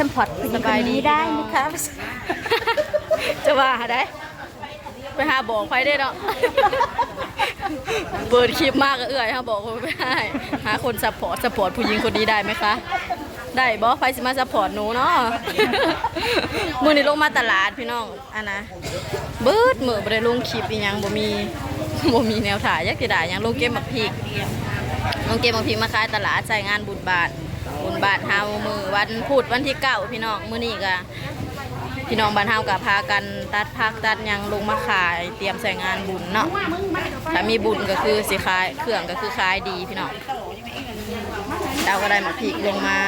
สัมผัสผู้หญิงคนนี้ได้ไหมครับจะว่าหาได้ไปหาบอกไปได้เนาะเปิดคลิปมากก็เอื่อยค่ะบอกว่าไม่ได้หาคนซัพพอร์ตซัพพอร์ตผู้หญิงคนนี้ได้ไหมคะ ได้บอไฟสิมาซัพพอร์ตหนูเนาะมือนี้ลงมาตลาดพี่น้องอันนะเบิดมือบ่ได้ลงคลิปอีหยังบ่มีบ่มีแนวถ่ายยักจะได้หยังลงเกมบักพริกลงเกมบักพริกมาขายตลาดใช้งานบุญบาท บาทเฮามือวันพุธวันที่เก้าพี่น้องมือนี้ก็พี่น้องบ้านเฮากับพากันตัดพักตัดยังลงมาขายเตรียมใส่งานบุญเนาะถ้ามีบุญก็คือสิขายเครื่องก็คือขายดีพี่น้องเราก็ได้มาพริกลงมา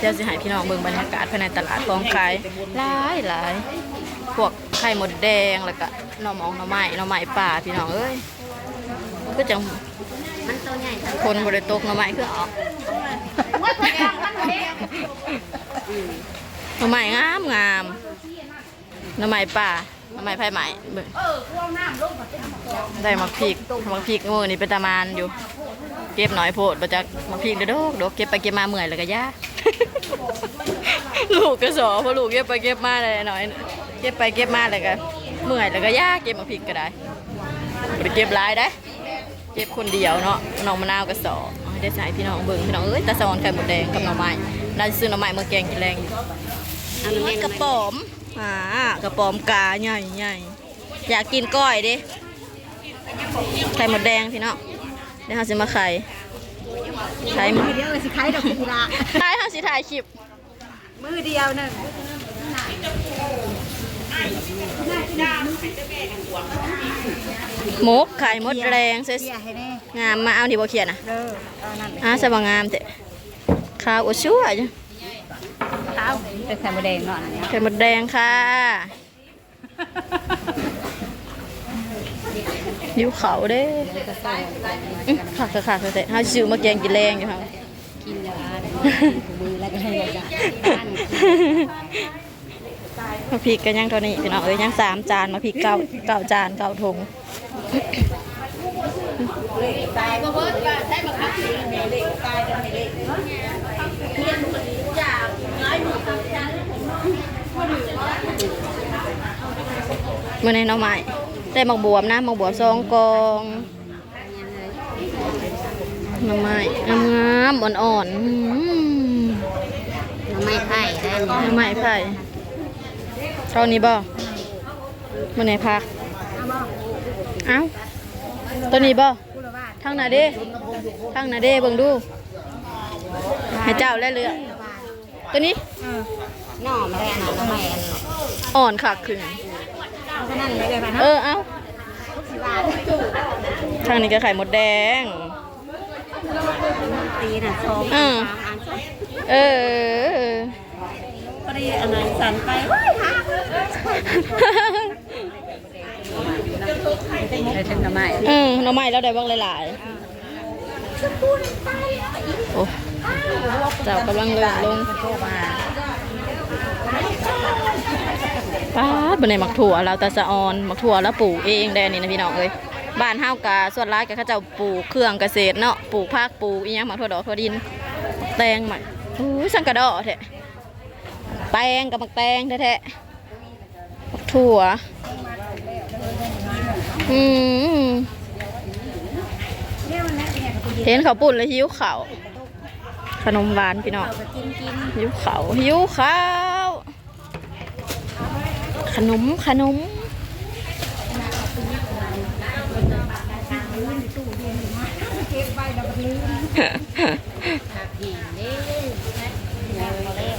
เดี๋ยวสิให้พี่น้องเบิ่งบรรยากาศภายในตลาดของขายหลายหลายพวก ไข่มดแดงแล้วก็หน่อหมองหน่อไม้หน่อไม้ป่าพี่น้องเอ้ยก็จังคนบริตกหน่อไม้คือออกหน่อไม้งามงามหน่อไม้ป่าหน่อไม้ไผ่ไหม่ได้มักพริกมักพริกโง่นี่เป็นตามานอยู่ เก็บหน่อยโพดมาจากมักพริกเด้อดกเก็บไปเก็บมาเมื่อยแล้วก็ย่าลูกก็สอเพราะลูกเก็บไปเก็บมาเลยหน่อย เก็บไปเก็บมาแล้วก็เมื่อยแล้วก็ย่าเก็บมักพริกก็ได้บ่ไปเก็บหลายได้ เก็บคนเดียวเนาะน้องมะนาวก็สอเอาให้ได้ใช้พี่น้องเบิ่งพี่น้องเอ้ยตาสอนไข่หมดแดงกับหน่อไม้เราจะซื้อหน่อไม้มาแกงกินแรงอยู่อันนี้กระป๋อมอ่ากระป๋อมกาใหญ่ใหญ่อยากกินก้อยดิไข่หมดแดงพี่น้องเดี๋ยวเราจะมาไข่ไข่มือเดียวสิขายดอกกุหลาบไข่เราสิถ่ายคลิปมือเดียวหนึ่ หมกไข่หมดแรงเซ็เสียให้แน่งามมาเอาที่บ่เขียนนะเด้อเอานั่นเลยอ่าสบางามเตะข้าวอวดชั่วจ้ะเท้าเป็นไข่มดแดงเนาะอันเนี้ยไข่หมดแดงค่ะยิ้วเขาเด้อื้อขาดขาดขาดเตะเขาซื้อมาแกงกินแรงอยู่ค่ะกินยามือแล้วก็ให้ยา มาพริกกันยังเท่านี้พี่น้องเอ้ยยังสามจานมาพริกเก้าเก้าจานเก้าถุงเมื่อในหน้องใหม่ได้หมักบวมนะหมักบวมสองกองหน้องไม้งามๆอ่อนๆอื้อหือไม่ไข่ได้หน้องไม้ไผ่ เท่านี้บ่เมื่อไหนพักเอ้าตัวนี้บ่ทางหนาเด้ทางหนาเด้เบิ่งดูให้เจ้าและเรือตัวนี้หน่อมาแรงหน่อไม่อันอ่อนคักขึ้นก็นั่นเลยไปเอเนาะอเอ้าทางนี้ก็ไข่มดแดงตีน่ะสองอืมสามอันเออ ก็ได้อะไรสั่นไปได้ถึงหน่อไม้อืมหน่อไม้แล้วได้บ้างหลายๆโอ้เจ้ากำลังเลื่อนลงโทรมาป้าดบนในหมักถั่วเราตาสะออนหมักถั่วแล้วปลูกเองแดนนี่นะพี่น้องเอ้ยบ้านเฮากะส่วนร้ายก็เขาเจ้าปลูกเครื่องเกษตรเนาะปลูกผักปลูกอีหยังหมักถั่วดอกถั่วดิน แตงใหม่อู้ยสังกะดอแท้ แตงกับมักแตงแท้ๆถั่ว อืมเห็นเขาปุ่นเลยหิวเขาขนมหวานพี่น้องกินกินหิวเขาหิวเขาขนมขนมผักแห้งเด้เงินมาแล้ว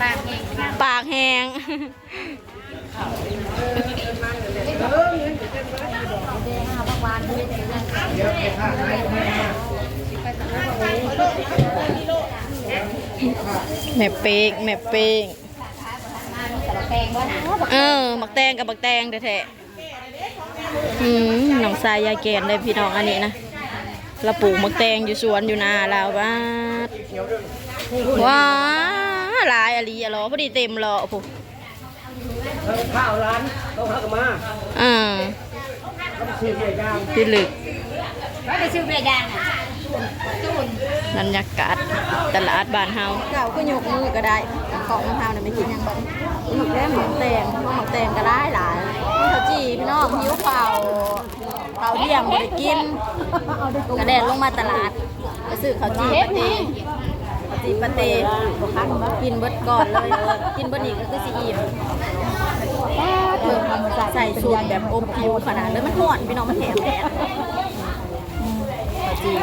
ปากแห้ง ปากแหงแม่เป้งแม่เป้งเออหมักแตงกับหมักแตงแท้ๆอืมหนองทรายยายแกนเลยพี่น้องอันนี้นะเราปลูกมักแตงอยู่สวนอยู่นาเราบ้าว้า หลายอะลีอะเหรอพอดีเต็มเหรอปุ๊ข้าวร้านต้องหักมาอ่าต้องซื้อใหญ่ย่างพี่ลึกว่าไปซื้อเบียร์ยางอะตูนบรรยากาศตลาดบ้านเฮาเก่าก็ยกมือก็ได้ของเฮาเนี่ยไม่กินหยังบัดหมึกแดงหมึกแตงหมึกแตงก็ได้หลายข้าวจี่พี่น้องหิวเปล่าข้าวเที่ยงบ่ได้กินกระแดดลงมาตลาดไปซื้อข้าวจี่ปะเตข้าวจี่ปะเตกินเบิดก่อนเลย กินเบิดอีกก็คือสิอิ่มใส่สูตรแบบอบผิวขนาดเลยมันห่อนพี่น้องมันแหมแดดข้าวจี่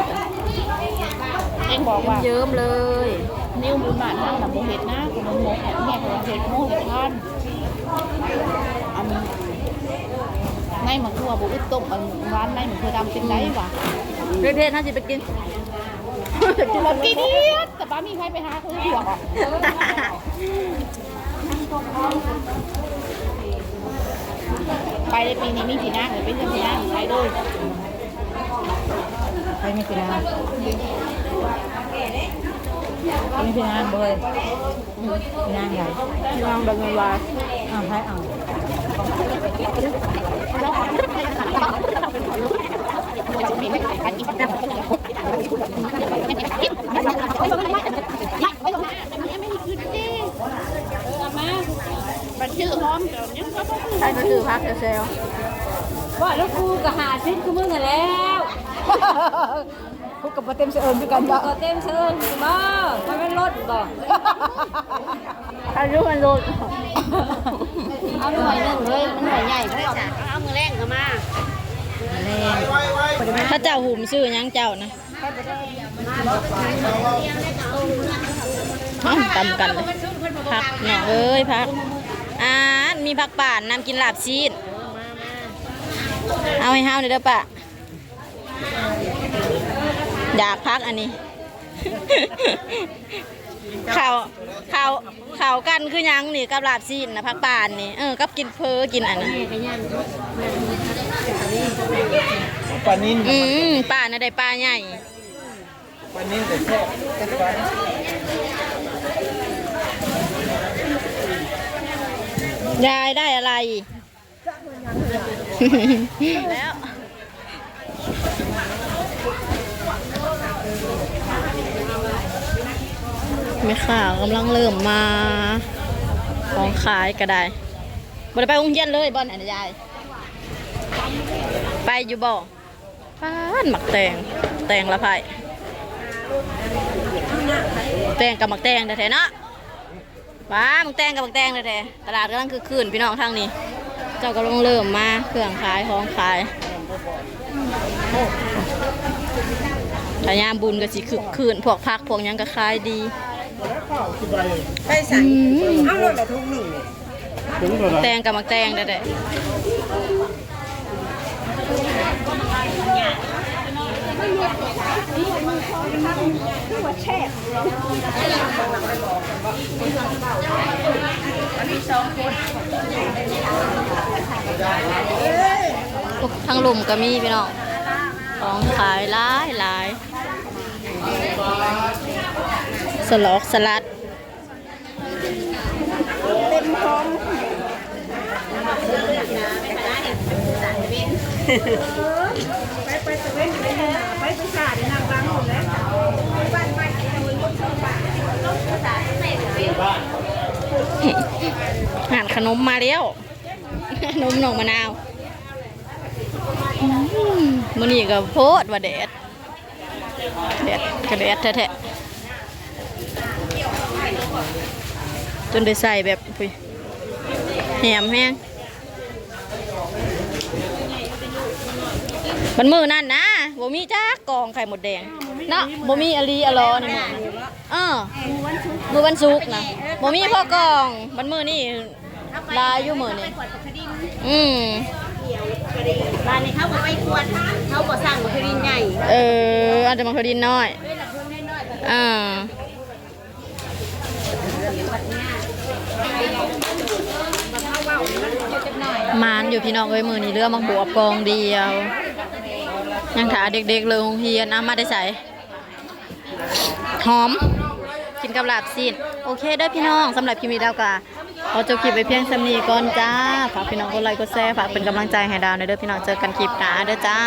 เองบอกว่าเยิ้มๆเลย นิ้วบุญบาทนั่งแบบโมเห็ดนะคุณโมเห็ดแม่ของเห็ดโมเห็ดท่านอันในมันคือว่าบุอึดต้มอันร้านในมันคือดำเป็นไรวะเรียกๆน่าจะไปกิน กินแล้วกินเดียดแต่ป้ามีใครไปหาคนเดียวอะไปในปีนี้มีสีหน้าเลยเป็นสีหน้าไปด้วยไปไม่เป็นไรไม่เป็นไรเบยเป็นนางใหญ่ลองดังเงินวายเอาใครเอามันชื่อหอมเดี๋ยวนี้ก็ต้อง ใช่ก็ คือพักเซลว่าแล้วกูก็หาชิ้นกูมึงกันแล้วกูกับมาเต็มเสือด้วยกันบ่เต็มเสือบ่มันเป็นรถบ่อายุมันลดเอาหน่อยหนึ่งเลยมันหน่อยใหญ่เขาเอามือแรงเข้ามาถ้าเจ้าหุ่มซื้อหยังเจ้านะอ้าวตำกันเลยพักเนาะเอ้ยพักอ่ามีผักป่านน้ำกินลาบชีส เอาให้เฮาเนี่อยเด้อปะอยากพักอันนี้ ข่าวข่าวข่าวกันคือหยังนี่กับลาบซีนนะพักป่านนี่เออกับกินเพอกินอันนั้นปลานิ่นอืมป่าน่ะได้ปลาใหญ่ปลานิ่นแต่แค่ปลายายได้อะไร แล้วไม่ข่าวกำลังเริ่มมา ของขายก็ได้บ่ได้ไปโรงเรียนเลยบอนอันยาย ไปอยู่บ่ป้านหมักแตงแตงละไผ่แตงกับหมักแตงแท้ๆเนาะว้าหมักแตงกับหมักแตงแท้ๆตลาดกำลังคือคืนพี่น้องทางนี้ เจ้าก็ลงเริ่มมาเครื่องขายของขายถ้ายามบุญก็สิคึกคืนพวกพักพวกหยังก็ขายดีไปใส่เอารถละทุกหนึ่งถึงเท่าไหร่แตงกับหมักแตงได้ แต่ทั้งหลุมก็มีพี่น้องของขายหลายหลายสลอกสลัด หานขนมมาแล้วขนมหนองมะนาวมันนี่ก็โพดว่าแดดแดดกระแดดแท้ๆจนได้ใส่แบบแหมแห้ง มันมือนั่นนะบ่มีจ้ากองไข่หมดแดงเนาะบ่มีอลีอลอนี่มึงเออมือวันศุกร์นะบ่มีพ่อกองมันมือนี่ลายอยู่มือนี่อืมร้านนี้เขาบอกไปควรเขาบอกสั่งมาคือดินใหญ่เอออาจจะมาคดินน้อยอ่ามานอยู่พี่น้องเอ้ยมือนี้เรือมังบวบกองเดียว ยังขาเด็กๆเลยโรงเรียนเอามาได้ใส่หอม กินกับลาบซีนโอเคได้พี่น้องสำหรับคลิปนี้ดาวกะขอจบคลิปไปเพียงสำนีก่อนจ้าฝากพี่น้องกดไลค์กดแชร์ฝากเป็นกำลังใจให้ดาวในเด้อพี่น้องเจอกันคลิปหน้าเด้อจ้า